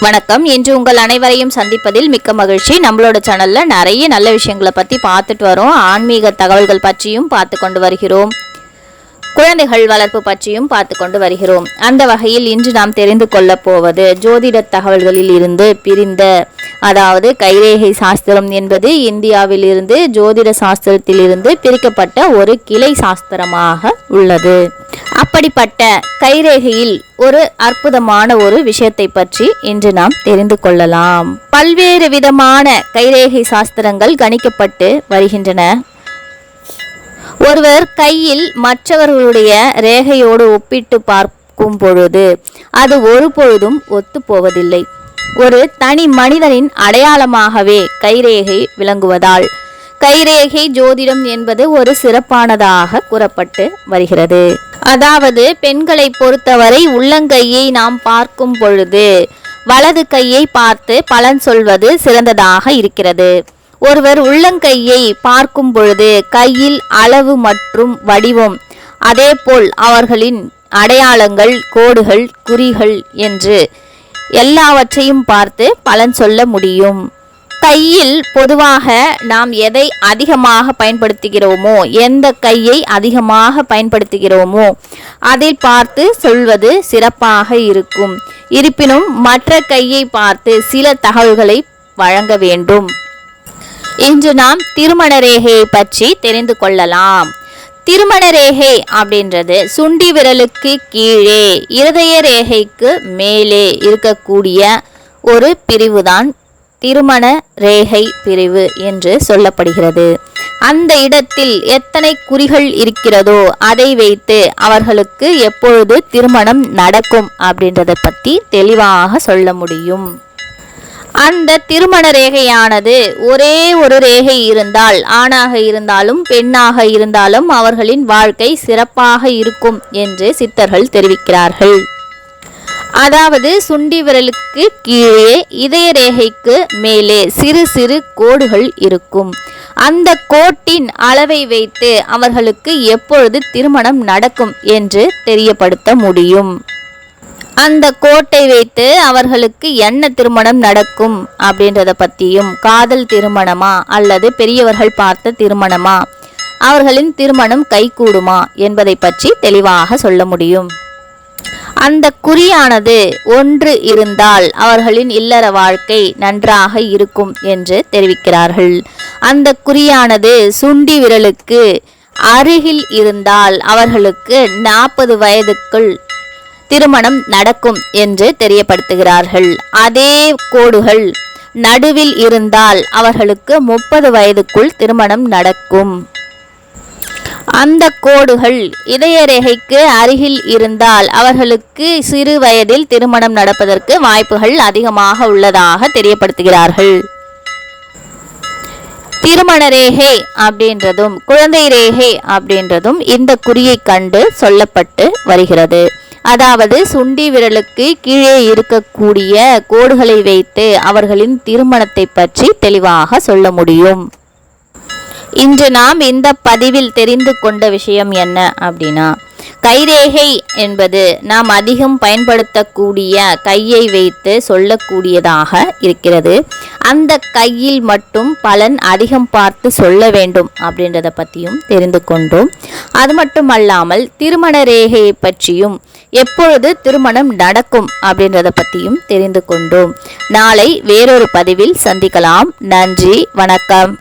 வணக்கம். இன்று உங்கள் அனைவரையும் சந்திப்பதில் மிக்க மகிழ்ச்சி. நம்மளோட சேனல்ல நிறைய நல்ல விஷயங்களை பத்தி பார்த்துட்டு வரோம். ஆன்மீக தகவல்கள் பற்றியும் பார்த்து கொண்டு வருகிறோம். குழந்தைகள் வளர்ப்பு பற்றியும் பார்த்து கொண்டு வருகிறோம். அந்த வகையில் இன்று நாம் தெரிந்து கொள்ளப் போவது ஜோதிட தகவல்களில் இருந்து பிரிந்த அதாவது கைரேகை சாஸ்திரம் என்பது இந்தியாவில் இருந்து ஜோதிட சாஸ்திரத்திலிருந்து பிரிக்கப்பட்ட ஒரு கிளை சாஸ்திரமாக உள்ளது. அப்படிப்பட்ட கைரேகையில் ஒரு அற்புதமான ஒரு விஷயத்தை பற்றி இன்று நாம் தெரிந்து கொள்ளலாம். பல்வேறு விதமான கைரேகை சாஸ்திரங்கள் கணிக்கப்பட்டு வருகின்றன. ஒருவர் கையில் மற்றவர்களுடைய ரேகையோடு ஒப்பிட்டு பார்க்கும் பொழுது அது ஒருபொழுதும் ஒத்துப்போவதில்லை. ஒரு தனி மனிதனின் அடையாளமாகவே கைரேகை விளங்குவதால் கைரேகை ஜோதிடம் என்பது ஒரு சிறப்பானதாக கூறப்பட்டு வருகிறது. அதாவது பெண்களை பொறுத்தவரை உள்ளங்கையை நாம் பார்க்கும் பொழுது வலது கையை பார்த்து பலன் சொல்வது சிறந்ததாக இருக்கிறது. ஒருவர் உள்ளங்கையை பார்க்கும் பொழுது கையில் அளவு மற்றும் வடிவம் அதேபோல் அவர்களின் அடையாளங்கள் கோடுகள் குறிகள் என்று எல்லாவற்றையும் பார்த்து பலன் சொல்ல முடியும். கையில் பொதுவாக நாம் எதை அதிகமாக பயன்படுத்துகிறோமோ எந்த கையை அதிகமாக பயன்படுத்துகிறோமோ அதில் பார்த்து சொல்வது சிறப்பாக இருக்கும். இருப்பினும் மற்ற கையை பார்த்து சில தகவல்களை வழங்க வேண்டும். இன்று நாம் திருமண ரேகையை பற்றி தெரிந்து கொள்ளலாம். திருமண ரேகை அப்படின்றது சுண்டி விரலுக்கு கீழே இருதய ரேகைக்கு மேலே இருக்கக்கூடிய ஒரு பிரிவுதான் திருமண ரேகை பிரிவு என்று சொல்லப்படுகிறது. அந்த இடத்தில் எத்தனை குறிகள் இருக்கிறதோ அதை வைத்து அவர்களுக்கு எப்பொழுது திருமணம் நடக்கும் அப்படின்றத பற்றி தெளிவாக சொல்ல முடியும். அந்த திருமண ரேகையானது ஒரே ஒரு ரேகை இருந்தால் ஆணாக இருந்தாலும் பெண்ணாக இருந்தாலும் அவர்களின் வாழ்க்கை சிறப்பாக இருக்கும் என்று சித்தர்கள் தெரிவிக்கிறார்கள். அதாவது சுண்டி விரலுக்கு கீழே இதய ரேகைக்கு மேலே சிறு சிறு கோடுகள் இருக்கும். அந்த கோட்டின் அளவை வைத்து அவர்களுக்கு எப்பொழுது திருமணம் நடக்கும் என்று தெரியப்படுத்த முடியும். அந்த கோட்டை வைத்து அவர்களுக்கு என்ன திருமணம் நடக்கும் அப்படின்றத பற்றியும் காதல் திருமணமா அல்லது பெரியவர்கள் பார்த்த திருமணமா அவர்களின் திருமணம் கைகூடுமா என்பதை பற்றி தெளிவாக சொல்ல முடியும். அந்த குறியானது ஒன்று இருந்தால் அவர்களின் இல்லற வாழ்க்கை நன்றாக இருக்கும் என்று தெரிவிக்கிறார்கள். அந்த குறியானது சுண்டி விரலுக்கு அருகில் இருந்தால் அவர்களுக்கு நாற்பது வயதுக்குள் திருமணம் நடக்கும் என்று தெரியப்படுத்துகிறார்கள். அதே கோடுகள் நடுவில் இருந்தால் அவர்களுக்கு முப்பது வயதுக்குள் திருமணம் நடக்கும். அந்த கோடுகள் இதய ரேகைக்கு அருகில் இருந்தால் அவர்களுக்கு சிறு வயதில் திருமணம் நடப்பதற்கு வாய்ப்புகள் அதிகமாக உள்ளதாக தெரியப்படுத்துகிறார்கள். திருமண ரேகை அப்படின்றதும் குழந்தை ரேகை அப்படின்றதும் இந்த குறியை கண்டு சொல்லப்பட்டு வருகிறது. அதாவது சுண்டி விரலுக்கு கீழே இருக்கக்கூடிய கோடுகளை வைத்து அவர்களின் திருமணத்தை பற்றி தெளிவாக சொல்ல முடியும். இன்று நாம் இந்த பதிவில் தெரிந்து கொண்ட விஷயம் என்ன அப்படின்னா கைரேகை என்பது நாம் அதிகம் பயன்படுத்தக்கூடிய கையை வைத்து சொல்லக்கூடியதாக இருக்கிறது. அந்த கையில் மட்டும் பலன் அதிகம் பார்த்து சொல்ல வேண்டும் அப்படின்றத பற்றியும் தெரிந்து கொண்டோம். அது மட்டும் அல்லாமல் திருமண ரேகையை பற்றியும் எப்பொழுது திருமணம் நடக்கும் அப்படின்றத பற்றியும் தெரிந்து கொண்டோம். நாளை வேறொரு பதிவில் சந்திக்கலாம். நன்றி வணக்கம்.